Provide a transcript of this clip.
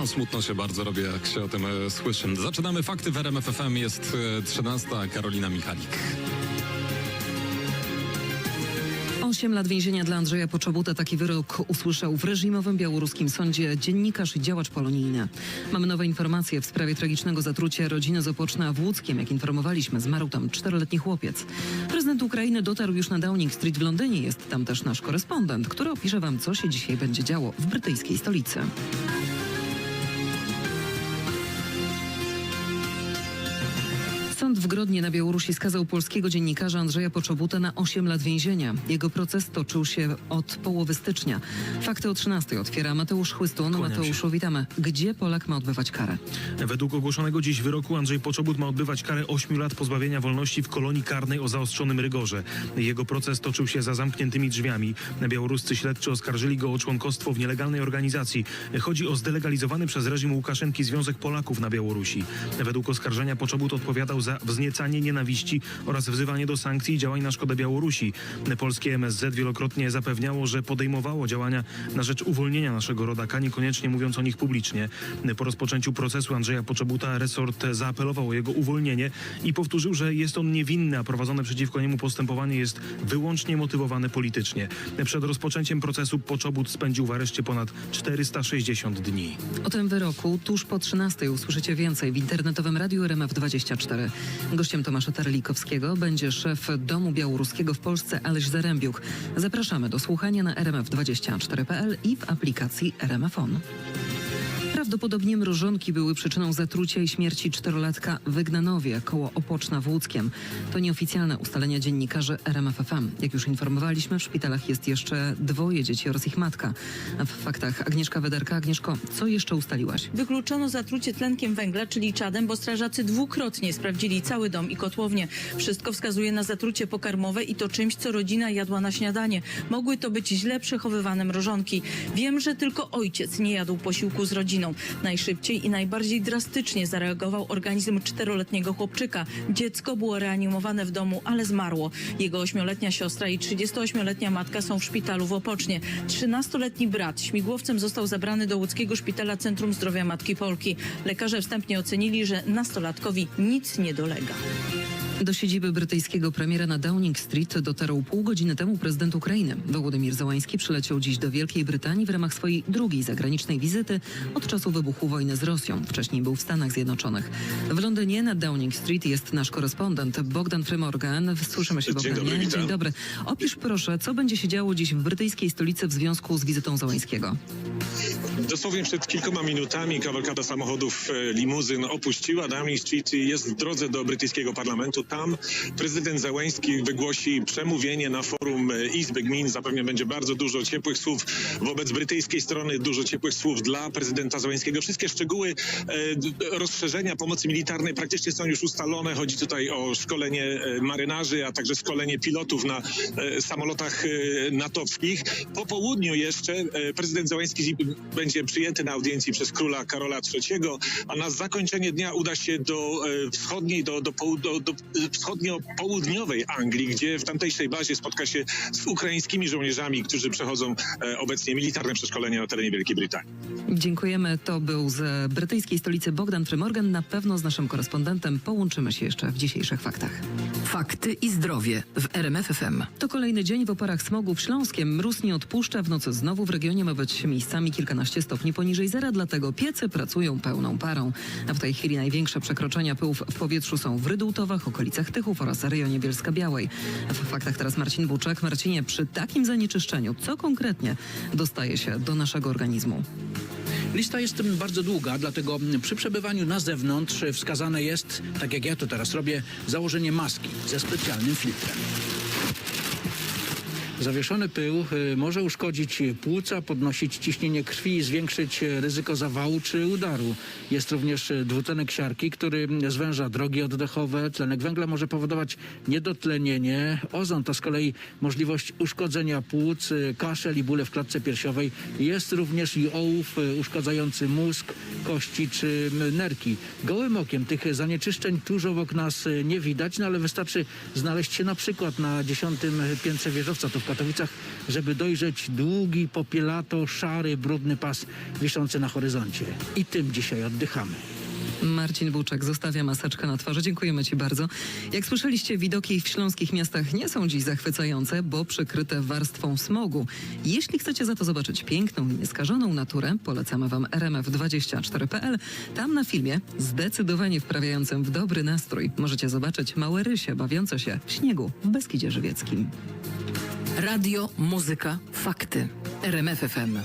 No, smutno się bardzo robi, jak się o tym e, słyszy. Zaczynamy fakty w RMF FM. Jest e, 13. Karolina Michalik. 8 lat więzienia dla Andrzeja Poczobuta. Taki wyrok usłyszał w reżimowym białoruskim sądzie dziennikarz i działacz polonijny. Mamy nowe informacje w sprawie tragicznego zatrucia rodziny z Opoczna w Łódzkiem. Jak informowaliśmy, zmarł tam czteroletni chłopiec. Prezydent Ukrainy dotarł już na Downing Street w Londynie. Jest tam też nasz korespondent, który opisze wam, co się dzisiaj będzie działo w brytyjskiej stolicy. Sąd w Grodnie na Białorusi skazał polskiego dziennikarza Andrzeja Poczobuta na 8 lat więzienia. Jego proces toczył się od połowy stycznia. Fakty o 13 otwiera Mateusz Chłystun. Kłaniam Mateuszu, witamy. Gdzie Polak ma odbywać karę? Według ogłoszonego dziś wyroku Andrzej Poczobut ma odbywać karę 8 lat pozbawienia wolności w kolonii karnej o zaostrzonym rygorze. Jego proces toczył się za zamkniętymi drzwiami. Białoruscy śledczy oskarżyli go o członkostwo w nielegalnej organizacji. Chodzi o zdelegalizowany przez reżim Łukaszenki Związek Polaków na Białorusi. Według oskarżenia Poczobut odpowiadał za wzniecanie nienawiści oraz wzywanie do sankcji i działań na szkodę Białorusi. Polskie MSZ wielokrotnie zapewniało, że podejmowało działania na rzecz uwolnienia naszego rodaka, niekoniecznie mówiąc o nich publicznie. Po rozpoczęciu procesu Andrzeja Poczobuta resort zaapelował o jego uwolnienie i powtórzył, że jest on niewinny, a prowadzone przeciwko niemu postępowanie jest wyłącznie motywowane politycznie. Przed rozpoczęciem procesu Poczobut spędził w areszcie ponad 460 dni. O tym wyroku tuż po 13 usłyszycie więcej w internetowym radiu RMF24. Gościem Tomasza Terlikowskiego będzie szef Domu Białoruskiego w Polsce Aleś Zarębiuk. Zapraszamy do słuchania na rmf24.pl i w aplikacji RMFON. Prawdopodobnie mrożonki były przyczyną zatrucia i śmierci czterolatka Wygnanowie koło Opoczna w Łódzkiem. To nieoficjalne ustalenia dziennikarzy RMFFM. Jak już informowaliśmy, w szpitalach jest jeszcze dwoje dzieci oraz ich matka. A w faktach Agnieszka Wederka. Agnieszko, co jeszcze ustaliłaś? Wykluczono zatrucie tlenkiem węgla, czyli czadem, bo strażacy dwukrotnie sprawdzili cały dom i kotłownię. Wszystko wskazuje na zatrucie pokarmowe i to czymś, co rodzina jadła na śniadanie. Mogły to być źle przechowywane mrożonki. Wiem, że tylko ojciec nie jadł posiłku z rodziną. Najszybciej i najbardziej drastycznie zareagował organizm czteroletniego chłopczyka. Dziecko było reanimowane w domu, ale zmarło. Jego ośmioletnia siostra i 38-letnia matka są w szpitalu w Opocznie. 13-letni brat śmigłowcem został zabrany do łódzkiego szpitala Centrum Zdrowia Matki Polki. Lekarze wstępnie ocenili, że nastolatkowi nic nie dolega. Do siedziby brytyjskiego premiera na Downing Street dotarł pół godziny temu prezydent Ukrainy. Wołodymir Załański przyleciał dziś do Wielkiej Brytanii w ramach swojej drugiej zagranicznej wizyty od czasu wybuchu wojny z Rosją. Wcześniej był w Stanach Zjednoczonych. W Londynie na Downing Street jest nasz korespondent Bogdan Frymorgan. Słyszymy się, Dzień Bogdanie. dobry, witam. Dzień dobry. Opisz proszę, co będzie się działo dziś w brytyjskiej stolicy w związku z wizytą Załańskiego. Dosłownie przed kilkoma minutami kawalkada samochodów e, limuzyn opuściła Downing Street i jest w drodze do brytyjskiego parlamentu. Tam prezydent Zełęński wygłosi przemówienie na forum e, Izby Gmin. Zapewne będzie bardzo dużo ciepłych słów wobec brytyjskiej strony, dużo ciepłych słów dla prezydenta Zełęńskiego. Wszystkie szczegóły e, rozszerzenia pomocy militarnej praktycznie są już ustalone. Chodzi tutaj o szkolenie marynarzy, a także szkolenie pilotów na samolotach natowskich. Po południu jeszcze prezydent Zełęński będzie przyjęty na audiencji przez króla Karola III, a na zakończenie dnia uda się do e, wschodniej, do, do, do, do wschodnio-południowej Anglii, gdzie w tamtejszej bazie spotka się z ukraińskimi żołnierzami, którzy przechodzą e, obecnie militarne przeszkolenia na terenie Wielkiej Brytanii. Dziękujemy. To był z brytyjskiej stolicy Bogdan Frymorgan. Na pewno z naszym korespondentem połączymy się jeszcze w dzisiejszych faktach. Fakty i zdrowie w RMFFM. To kolejny dzień w oparach smogu w Śląskiem. Mróz nie odpuszcza. W nocy znowu w regionie ma być miejscami kilkanaście stopni poniżej zera, dlatego piece pracują pełną parą. A w tej chwili największe przekroczenia pyłów w powietrzu są w Rydułtowach, okolicach Tychów oraz rejonie Bielska-Białej. W faktach teraz Marcin Buczek. Marcinie, przy takim zanieczyszczeniu, co konkretnie dostaje się do naszego organizmu? Lista jest bardzo długa, dlatego przy przebywaniu na zewnątrz wskazane jest, tak jak ja to teraz robię, założenie maski ze specjalnym filtrem. Zawieszony pył y, może uszkodzić płuca, podnosić ciśnienie krwi i zwiększyć ryzyko zawału czy udaru. Jest również dwutlenek siarki, który zwęża drogi oddechowe. Tlenek węgla może powodować niedotlenienie. Ozon to z kolei możliwość uszkodzenia płuc, kaszel i bóle w klatce piersiowej. Jest również i ołów y, uszkadzający mózg, kości czy nerki. Gołym okiem tych zanieczyszczeń tuż obok nas nie widać, no ale wystarczy znaleźć się na przykład na dziesiątym piętrze wieżowca. To w Katowicach, żeby dojrzeć długi, popielato, szary, brudny pas wiszący na horyzoncie. I tym dzisiaj oddychamy. Marcin Buczek zostawia maseczkę na twarzy. Dziękujemy Ci bardzo. Jak słyszeliście, widoki w śląskich miastach nie są dziś zachwycające, bo przykryte warstwą smogu. Jeśli chcecie za to zobaczyć piękną i nieskażoną naturę, polecamy Wam rmf24.pl. Tam na filmie, zdecydowanie wprawiającym w dobry nastrój, możecie zobaczyć małe rysie bawiące się w śniegu w Beskidzie Żywieckim. Radio, muzyka, fakty. RMFFM.